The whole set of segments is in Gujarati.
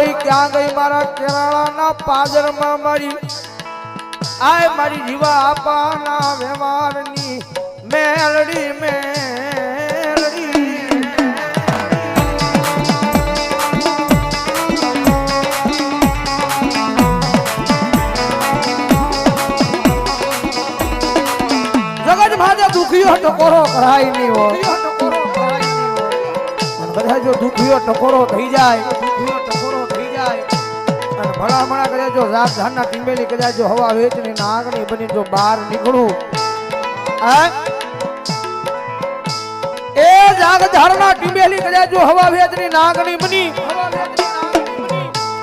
ભાઈ ક્યાં ગઈ મારા કેરાળાના પાદરમાં મારી? આય મારી જીવા આપાના વ્યવહારની મેલડી મેલડી. જગત દુખીઓ ટકોરો કરાય નહીં બધા જો દુખીઓ ટકોરો થઈ જાય અને ભલામણા કરે જો રાત ધાનના ટીંબેલી જો હવા વેચની નાગણી બની જો બહાર નીકળું. એ જાગ ધારના ટીંબેલી જો હવા વેચની નાગણી બની,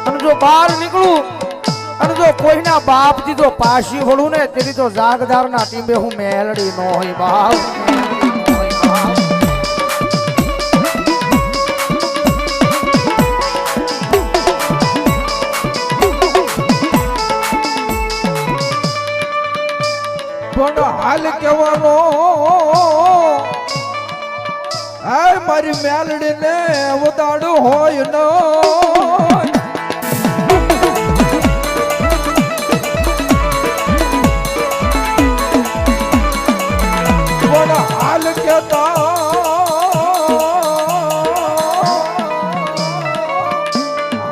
અને જો બહાર નીકળું, અને જો કોઈના બાપથી જો પાછી વળું ને તેથી તો જાગધારના ટીંબે હું મેલડી નો હોય બાપ. પણ હાલ કેવાનો હાય મારી મેલડી ને ઉદાડું હોય ન. હાલ કેતા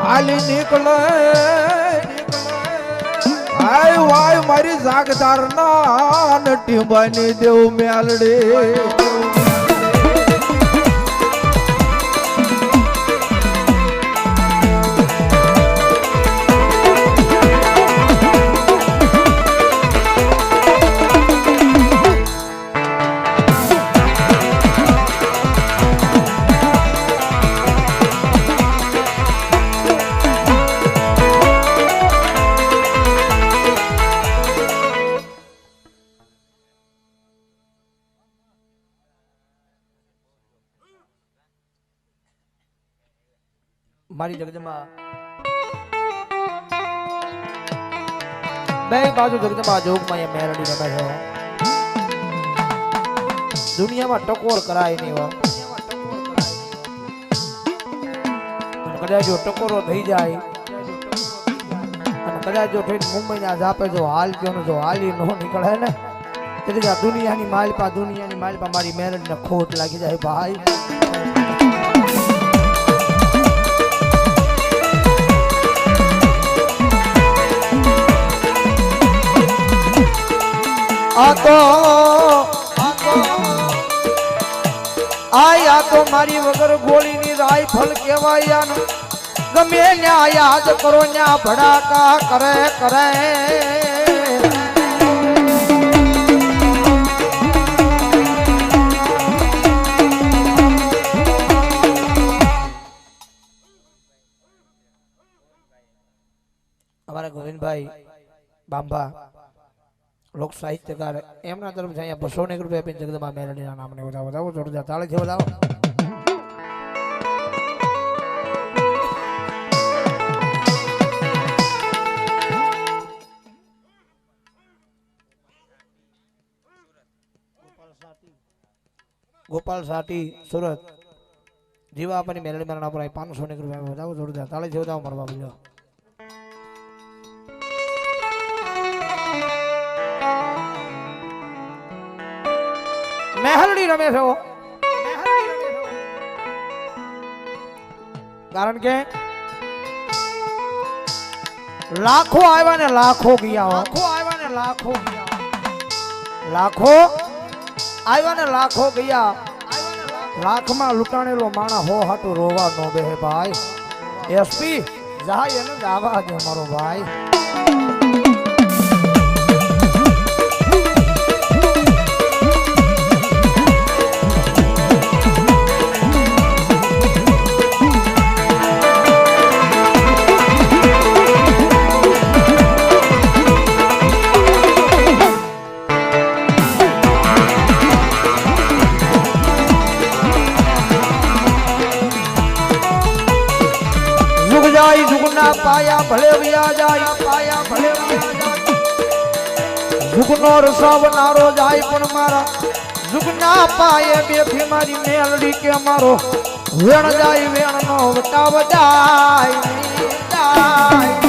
હાલી નીકળે મારી જાગદાર ના નટી બની દેવ મેલડી. મારી જગદમાં બે બાજુ જગદમાં જોગમાં એ મેરડી રમે છે દુનિયામાં ટકોર કરાય નહીં હોય કદાચ જો ટકોરો થઈ જાય, અને કદાચ જો થઈને મુંબઈના જાપે જો હાલ ગયો જો હાલી નો નીકળે ને તેથી આ દુનિયાની માલપા દુનિયાની માલપા મારી મેરડીને ખોટ લાગી જાય ભાઈ. આ તો આય તો મારી વગર ગોળીની રાઈફલ કહેવાય ગમે ન્યા યાદ કરો ન્યા ભડાકા કરે કરે. અમારા ગોવિંદભાઈ બાંબા લોક સાહિત્યકાર એમના તરફથી અહીંયા બસો ને રૂપિયા આપીને જગદંબા મેલડીના નામને વધાવો વધાવો, જોરદાર તાળીથી વધાવો. ગોપાલ સાટી, સુરત. જીવા આપણી મેલડી મારા નામ પાંચસો ને રૂપિયા વધાવો, જોરદાર તાળીથી વધાવો મળવા બોલ્યો મેહલડી રમે છો? કારણ કે લાખો આવ્યા ને લાખો ગયા લાખો આવ્યા ને લાખો ગયા. લાખો આવ્યા ને લાખો ગયા. લાખમાં લૂંટાણેલો માણા હો હાટું રોવા નો બે ભાઈ. એસપી જાય એને જાવા દે મારો ભાઈ. જુગના પાયા ભલે વ્યા જાય, પાયા ભલે જુગનો રસાવનારો જાય પણ મારા જુગના પાયે બેઠી મારી મેલડી કે મારો વેણ જાય વેણ નો વટાવ જાય જાય.